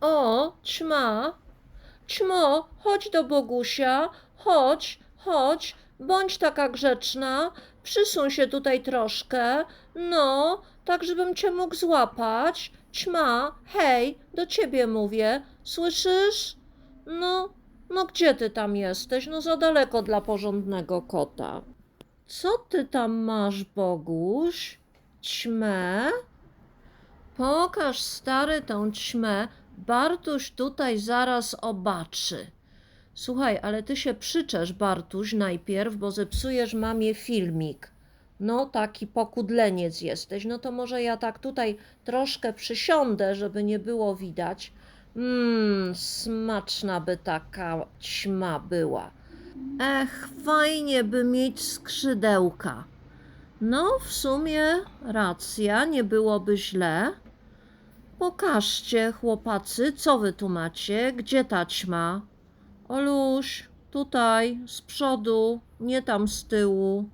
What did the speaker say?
O, ćma. Ćmo, chodź do Bogusia. Chodź, chodź. Bądź taka grzeczna. Przysuń się tutaj troszkę. No, tak żebym cię mógł złapać. Ćma, hej, do ciebie mówię. Słyszysz? No, no gdzie ty tam jesteś? No za daleko dla porządnego kota. Co ty tam masz, Boguś? Ćmę? Pokaż stary tą ćmę. Bartuś tutaj zaraz obaczy. Słuchaj, ale ty się przyczesz, Bartuś, najpierw, bo zepsujesz mamie filmik. No, taki pokudleniec jesteś. No to może ja tak tutaj troszkę przysiądę, żeby nie było widać. Mmm, smaczna by taka ćma była. Ech, fajnie by mieć skrzydełka. No, w sumie racja, nie byłoby źle. Pokażcie, chłopacy, co wy tu macie? Gdzie ta ćma? Oluś, tutaj, z przodu, nie tam z tyłu.